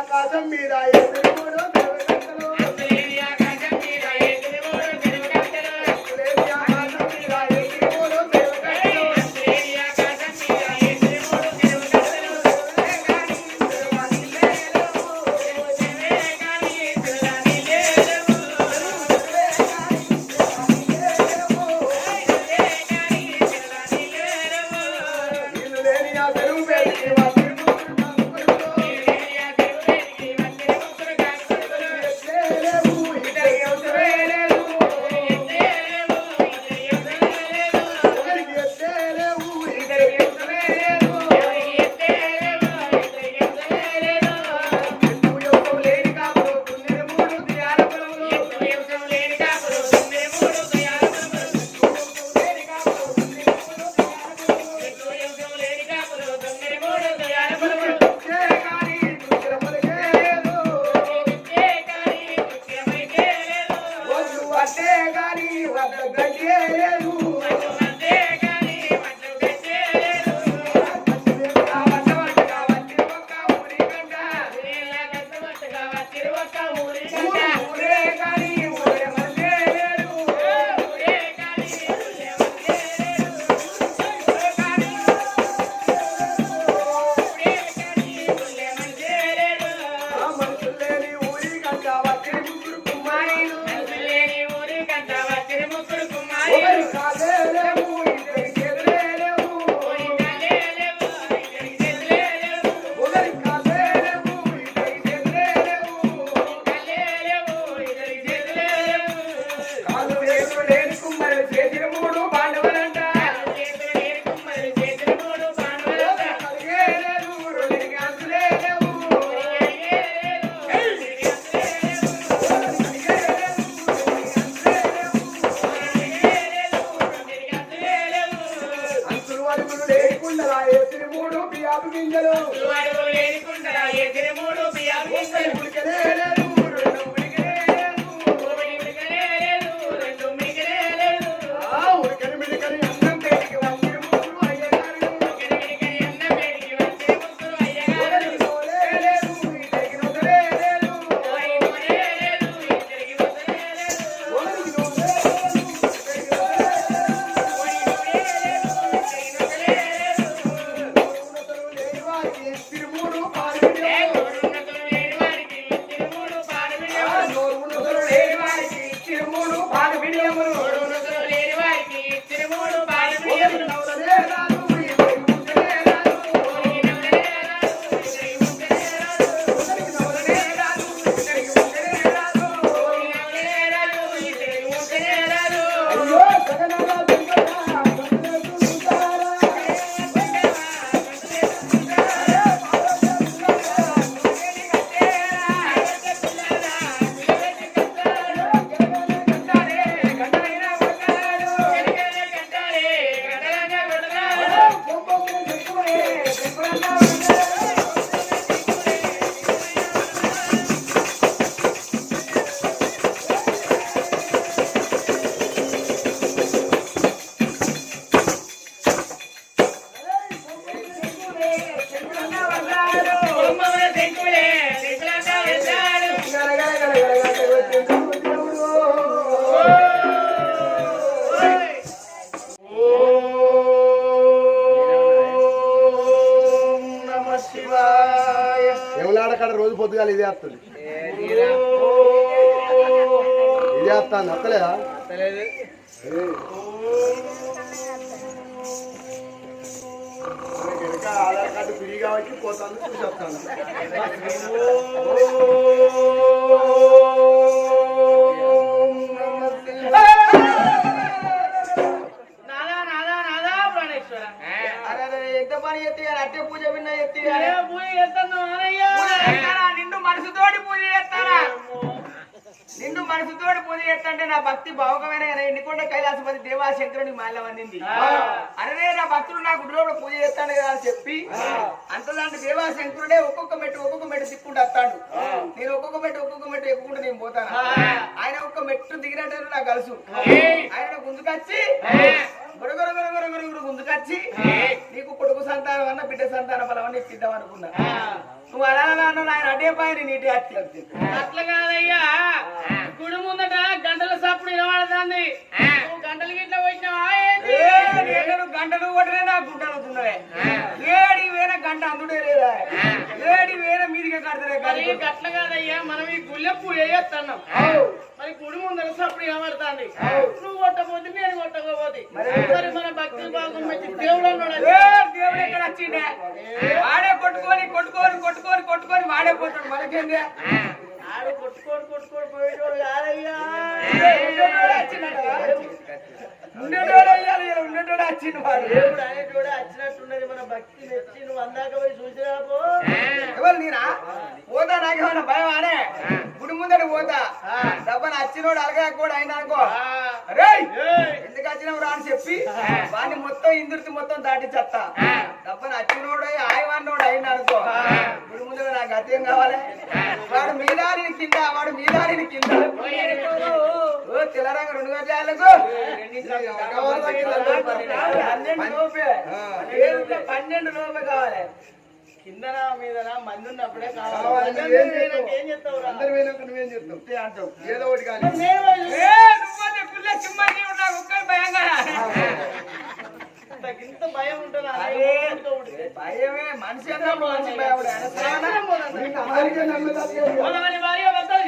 ఆకాశం మీద దగ్గర మూడు చాలు ఇది వేస్తుంది ఇది వేస్తాను అత్తలేదా ఆధార్ కార్డు ఫ్రీ కాబట్టి పోతాను చూసి ఎంత పని ఎత్తి అట్టే పూజ విన్న ఎత్తి పూజ చేస్తాను నాకు పూజ చేస్తంటే నా భక్తి భావకమైన ఎన్నికొండ కైలాసపతి దేవాశంకరుని మాల్యం అందింది అరే నా భక్తుడు నా గుడిలో పూజ చేస్తాను కదా అని చెప్పి అంతలాంటి దేవాశంకరుడే ఒక్కొక్క మెట్టు ఒక్కొక్క మెట్టు తిప్పుకుంటూ వస్తాడు. నేను ఒక్కొక్క మెట్టు ఒక్కొక్క మెట్టు ఎక్కుకుంటూ నేను పోతాను. ఆయన ఒక్క మెట్టు దిగినట్టు నాకు కలుసు ఆయన గుంజుకొచ్చి ముందుకొచ్చి నీకు కొడుకు సంతానం అన్న బిడ్డ సంతానం ఫలం అని ఇప్పిద్దాం అనుకున్నా. నువ్వు అలా అన్నా ఆయన అడ్డే పాయని నీటి అట్లా కాదయ్యా. గుడి ముందట గంటల సప్పుడు వినబడుతుంది. నువ్వు గంటల గిట్ల? ఏ నేను గంటలు కొట్టలే నా గుంటలు ఏడి వేరే గంట అందుడే లేదా? ఏడి వేరే మీదికి కడతలే గట్ల కాదయ్యా మనం ఈ గుళ్ళె పూజ చేస్తున్నాం. మరి గుడి ముందర సప్పుడు వినబడుతుంది. నువ్వు కొట్టకపోతే నేను కొట్టకపోతే. మరి మన భక్తులు బాగుంది దేవుడు అన్నాడు దేవుడు ఎక్కడ వచ్చిండే? వాడే కొట్టుకొని కొట్టుకొని కొట్టుకొని కొట్టుకొని వాడే పోతాడు. మనకేంది? ఆడు కొట్టుకోడు కొట్టుకోడు పోయేటోడు కాదయ్యా. ఉండేటోడు వచ్చిండు వాడు. దేవుడు అనేటోడు వచ్చినట్టున్నది మన భక్తి మెచ్చి నువ్వు అందాక పోయి చూసిరా పో. ఎవరు నేనా పోతా నాకేమన్నా భయం అనే గుడి ముందర పోతా. డబ్బని వచ్చినోడు అలగా కూడా అయినా అనుకో. ఎందుకు వచ్చినావు రా అని చెప్పి వాడిని మొత్తం ఇందుర్తి మొత్తం దాటించేస్తా డబ్బని వచ్చినోడు ఆయవాడినోడు అయినా అనుకో. గుడి ముందర నాకు అత్యం కావాలి? వాడు మీదారిని కింద వాడు మీదారిని కింద. తెల్లరంగ రెండు గంటలకు పన్నెండు లోపే కావాలి కిందన మీదన మంది ఉన్నప్పుడే కావాలి? ఏం చెప్తావు అందరు పోయినాక నువ్వేం చెప్తావు అంతే అంటావు ఏదో ఒకటి కానీ నువ్వే సింహాన్ని ఒక్కరి భయంగా భయమే మనిషి మనిషి భయపడే భార్య భర్తలు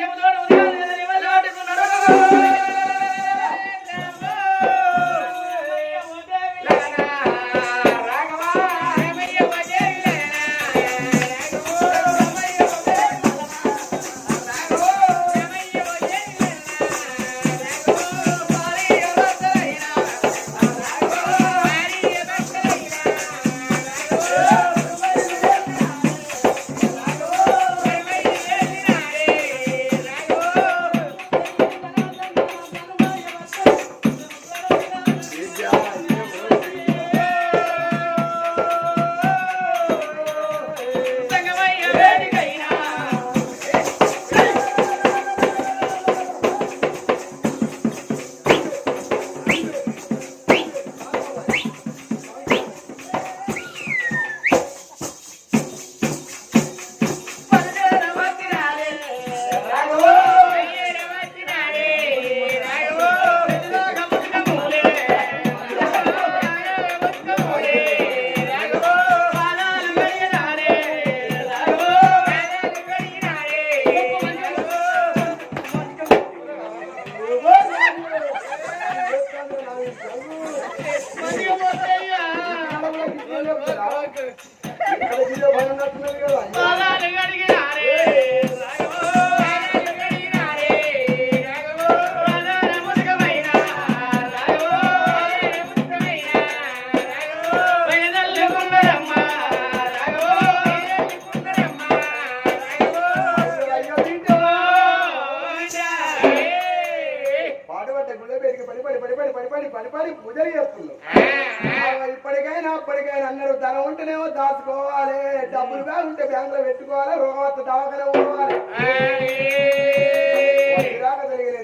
ಮಾತು ದವಾಖಾನೆ ಹೋಗುವಾಗ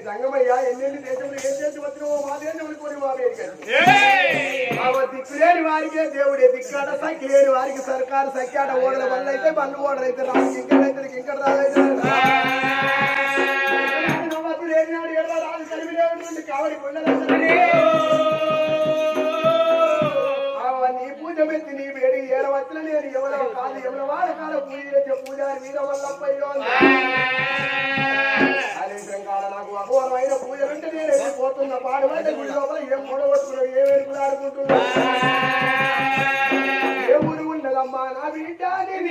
ಸಂಗಮಯ್ಯ ಎಲ್ಲೆಲ್ಲಿ ದೇಶವನ್ನು ಎಲ್ಲಿ వచ్చిన మాదేని కోరి దిక్కులేని వారికే దేవుడే దిక్కాడ సంఖ్య లేని వారికి సర్కారు సంఖ్యాడ ఓడల వల్ల అయితే బండ్లు ఓడలైతే రాజు ఇంకడ అయితే ఇంకడ రాజు లేని నాడు ఎడ రాజు కలిగి లేవుండి కావడి కొండ నీ వేడి ఏడవచ్చిన నేను ఎవరో కాదు ఎవరి వాడు కాదు. పూజ పూజారి మీద వల్లప్పయ్యో అదే. కాడ నాకు అఘోరమైన పూజలుంటే నేను వెళ్ళిపోతున్న పాడుబడ్డ గుడి లోపల ఏం మొడగొట్టుకున్నావు ఏ వేడుకలు ఆడుకుంటున్నావు ఏ ఊరు ఉన్నదమ్మా నా బిడ్డ నేను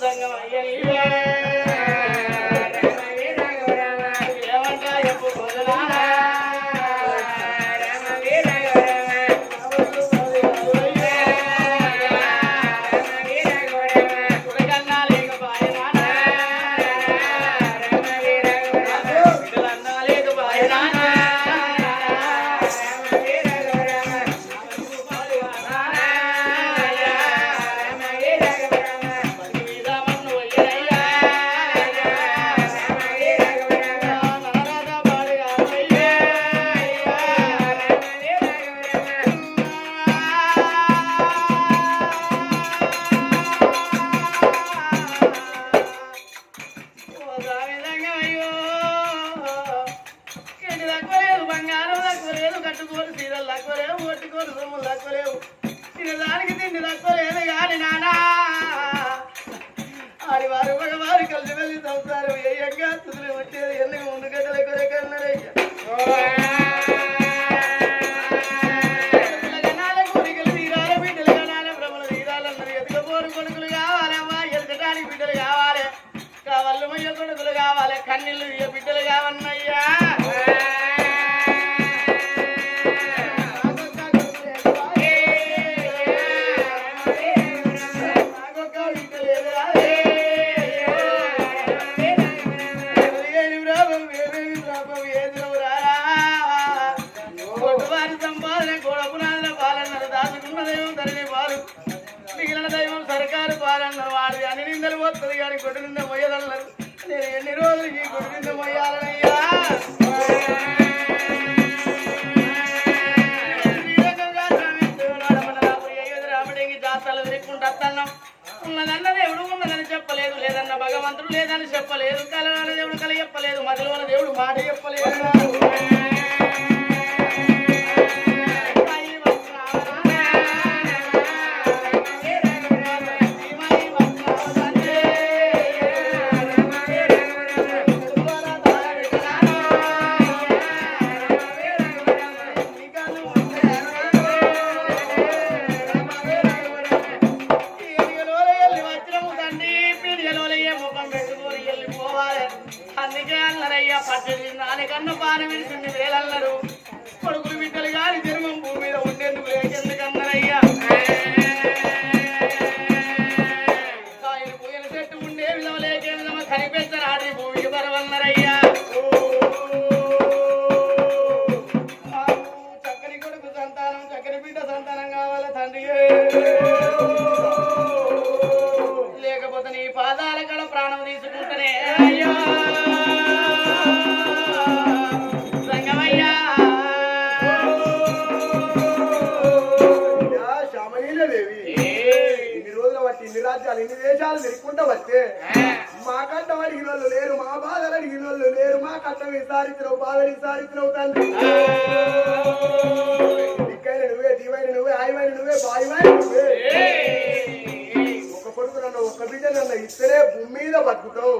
సంగం అయ్యని గొడ్డునున్న మొయ్యాలన్నారు నేను ఎన్ని రోజులు ఈ గొడ్డునున్న మొయ్యాలని కాదని సాధించినవు తండ్రి దిక్కైన నువ్వే దీవైన నువ్వే ఆయమైన నువ్వే బాయివైన నువ్వే. ఒక కొడుకు నన్ను ఒక్క బిడ్డ నన్ను ఇస్తేనే భూమి మీద బతుకుతావు.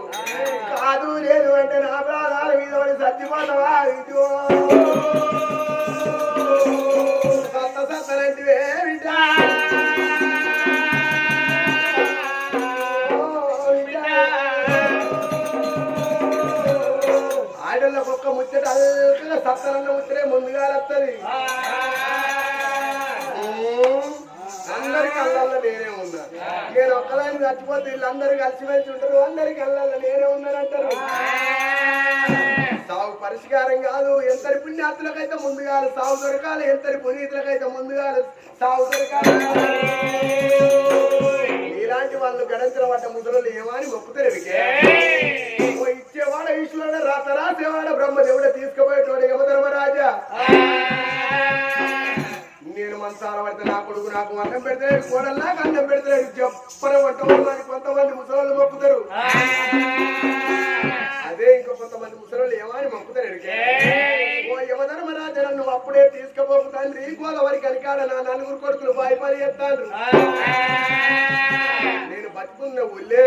కాదు లేదు అంటే నా ప్రాణాల మీద సత్యపోతావా ఇదో చచ్చిపోతే వీళ్ళందరూ వచ్చి ఉంటారు. అందరికి వెళ్ళాలి నేనే ఉన్నానంటారు సాగు పరిష్కారం కాదు. ఎంతరి పుణ్యాతులకైతే కాదు. సాగు దొరకాలి. ఎంతరి పునీతులకైతే కాదు. సాగు దొరకాలి. ఇలాంటి వాళ్ళు గడంచిన వాట ముద్రలు ఏమని మొక్కుతారు ఇచ్చేవాడ ఈశ్వరుడు రాత రాసేవాడ బ్రహ్మదేవుడు తీసుకుపోయేటోడు యమధర్మరాజా. నేను మంచాల పడితే నా కొడుకు నాకు అన్నం పెడితే కోడల్లా అన్నం పెడితే చెప్పర పట్టవాళ్ళు కొంతమంది ముసలాళ్ళు మొక్కుతారు. అదే ఇంకో కొంతమంది ముసలాళ్ళు ఏమని మొక్కుతారు బిడ్డలను నువ్వు అప్పుడే తీసుకుపోకు తండ్రి గోదావరి కలికాడ నా నలుగురు కొడుకులు భయపడి చెప్తాను నేను బతుకున్న ఊళ్ళే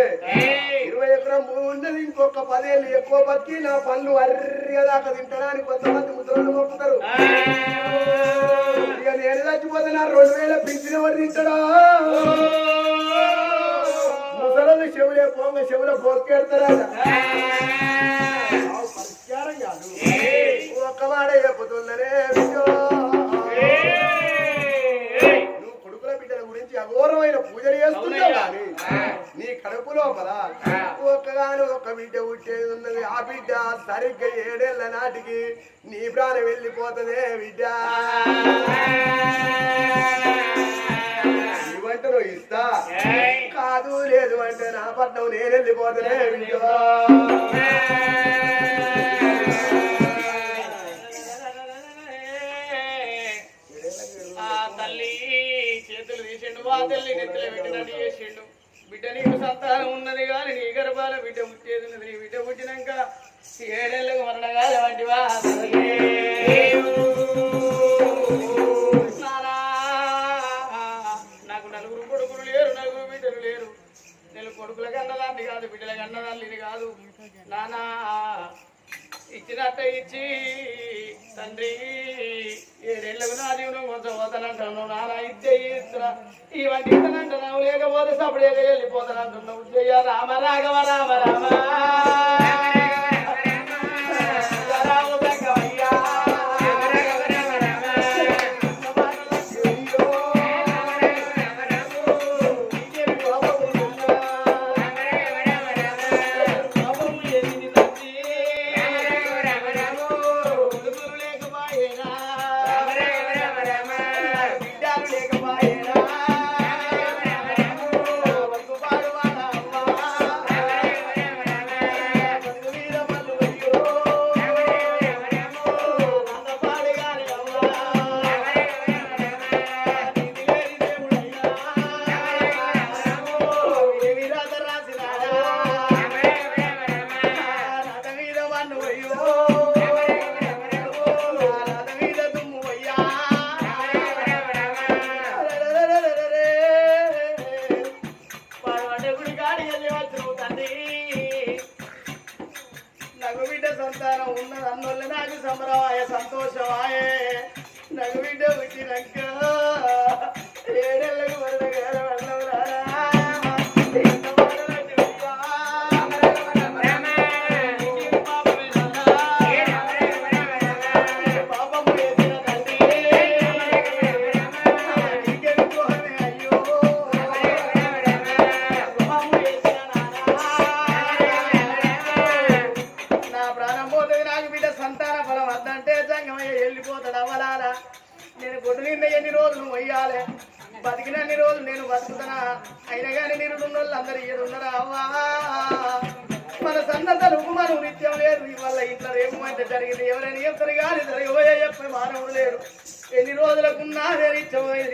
ఇరవై ఎకరం భూమి ఉండదు ఇంకొక పదేళ్ళు ఎక్కువ బతికి నా పనులు అర్రిగా దాకా తింటానని కొంతమంది ముద్రలు మొక్కుతారు ఇక నేను చచ్చిపోతున్నా రెండు వేల పింఛన్ వారు తింటాడా? ముసలని చెవులే పోంగ చెవుల బొక్కెడతారా పరిష్కారం కాదు. ఒక్క మాట చెప్పుతుందనే. నువ్వు కొడుకుల బిడ్డల గురించి అఘోరమైన పూజలు చేస్తున్నావు కానీ నీ కడుపు లోపల ఒక్కగాను ఒక బిడ్డ పుట్టేది ఉన్నది. ఆ బిడ్డ సరిగ్గా ఏడేళ్ళ నాటికి నీ ప్రాణం వెళ్ళిపోతుందే బిడ్డ. ఇవంటే నువ్వు ఇస్తా. కాదు లేదు అంటే నా పట్నం నేను వెళ్ళిపోతేనే బిడ్డ. తల్లి నెత్తిలో పెట్టినట్టు చేసిండు. బిడ్డ నీకు సంతానం ఉన్నది కానీ నీ గర్భాల బిడ్డ పుట్టేది నీ బిడ్డ పుట్టినాక ఏడేళ్ళకు మరణగాలి వంటివా నాకు నలుగురు కొడుకులు లేరు నలుగురు బిడ్డలు లేరు. నేను కొడుకులకు అన్నదాన్ని కాదు బిడ్డలకు అన్నదాన్ని కాదు. నానా ఇచ్చినట్ట ఇచ్చి తండ్రి ఏ నా జీవనం కొంచెం పోతానంటున్నావు నాన్న ఇచ్చే ఇస్తున్నా. ఇవన్నీ ఇస్తానంటున్నావు లేకపోతే సపడేక వెళ్ళిపోతానంటున్నావు. జయ రామ రాఘవ రామ రామ.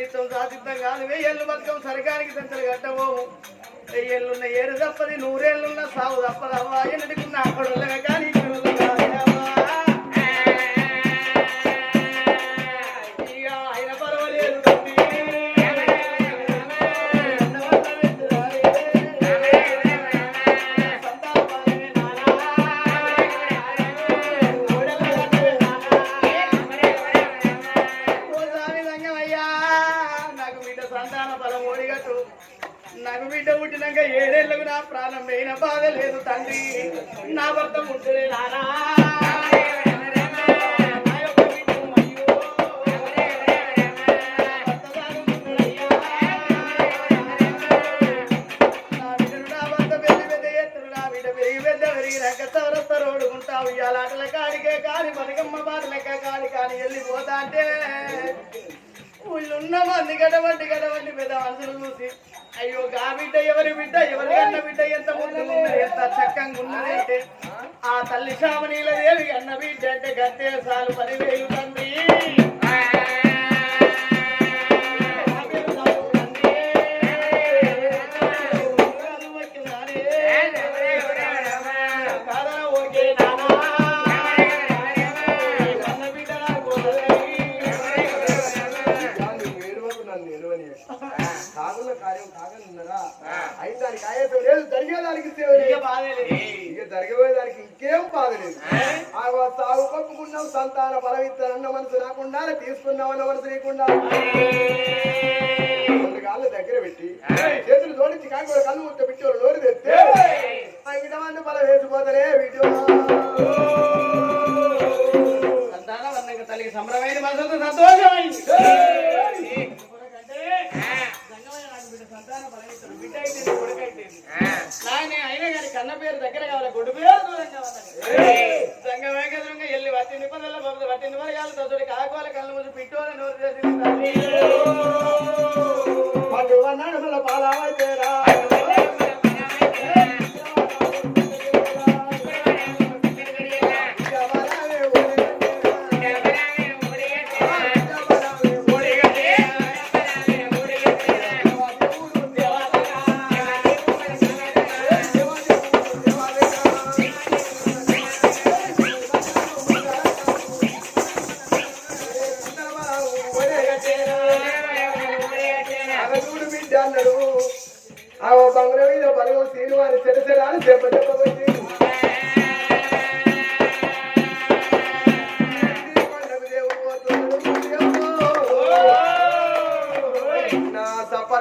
జీవితం సాధిద్దాం కాదు. వెయ్యేళ్ళు బతుకం సరికానికి సంతలు కట్టబోము. వెయ్యేళ్ళున్న ఏడు తప్పది నూరేళ్ళున్న సాగు తప్పదవ్వా. ఎన్నికున్న అక్కడ కానీ గడవంటి చూసి అయ్యో గా బిడ్డ ఎవరి బిడ్డ? ఎవరి అన్న బిడ్డ? ఎంత ముందు ఉన్నది ఎంత చక్కగా ఉన్నది అంటే ఆ తల్లి శామనీల దేవి అన్న బిడ్డ అంటే గట్టే సాలు పదివేలు ఆకుల కార్యం కాగనున్నదా అయిన దానికి ఆయతో లేదు జరిగేదానికి ఇక జరిగేదానికి ఇంకేం బాధ లేదు. తాగు పప్పుకున్నాం సంతాన బలవిత్తనన్న మనసు రాకుండా తీసుకున్నామన్న మనసు లేకుండా కాళ్ళు దగ్గర పెట్టి చేతులు జోడించి కాకుండా కళ్ళు ముట్ట పెట్టి నోరు తెస్తే ఆ ఇడవాన్ని బలం వేసిపోతలే వీడియో. సంతానం అన్నాక తల్లికి సంబరమైన మనసుతో సంతోషమైంది. సంతాన బలమిస్తాడు. బిడ్డ అయితే కొడుకు అయితే నాయనే అయినా కానీ కన్న పేరు దగ్గర కావాలి గొడ్డు పేరు దూరం కావాలి సంగమే కదరంగా ఎల్లి వట్టి నిపదల తోటి కళ్ళు ముందు నోరు చేసింది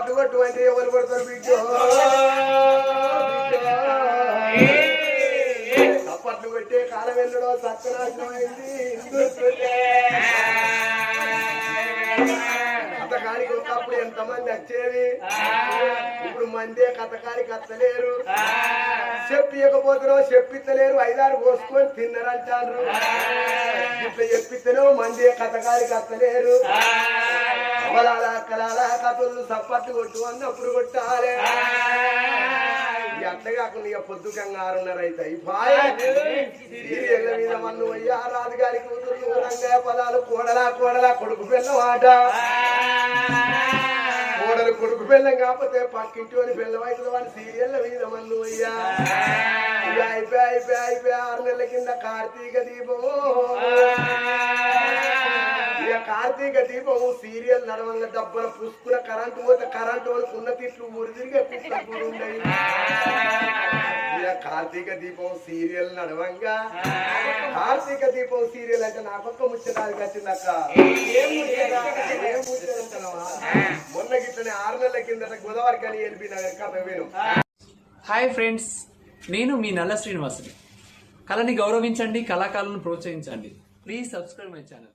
సపట్టు అంటే ఎవరు పడతారు బిడ్డ? సపట్లు కొట్టే కాలం వెళ్ళడం సత్యనాశనం అయింది. కథకానికి ఒకప్పుడు ఎంతమంది వచ్చేది ఇప్పుడు మందే కథకానికి అత్తలేరు. చెప్పియకపోతున్నావు చెప్పిత్తలేరు. ఐదారు పోసుకొని తిన్నరంటారు. ఇట్లా చెప్పిత్తేనో మందే కథకానికి అత్తలేరు. అవలాల కలాల కథలు సప్పట్లు కొట్టు అన్నప్పుడు కొట్టాలి. అట్లా కాకుండా ఇక పొద్దు కంగారున్నర అయితే సీరియల్ల మీద మన్ను అయ్యా రాజుగారి కూతురు రంగయ్య పదాలు కోడలా కోడలా కొడుకు పిల్లవాట. కోడలు కొడుకు పిల్లం కాకపోతే పక్కింటి అని పిల్లవైతుంది వాడి సీరియల్ల మీద మన్ను అయ్యా. అయిపోయి అయిపోయి అయిపోయి ఆరు నెలల కింద కార్తీక దీపము. కార్తీక దీపము సీరియల్ నడవంగా దబ్బన పుసుకున్న కరెంటు పోతే కరెంటు వాళ్ళకి ఉన్న తిట్లు ఊరి తిరిగి పుస్తకం ఉండయి. ఇక కార్తీక దీపం సీరియల్ నడవంగా. కార్తీక దీపం సీరియల్ అంటే వచ్చిందక్క. ముచ్చట? ఏం ముచ్చట అంటున్నావా? మొన్న గిట్లనే ఆరు నెలల కిందట గోదావరి కానీ ఎల్బీ నగర్ కథ విను. హాయ్ ఫ్రెండ్స్ నేను మీ నల్ల శ్రీనివాసుని. కళని గౌరవించండి కళాకారులను ప్రోత్సహించండి. Please subscribe my channel.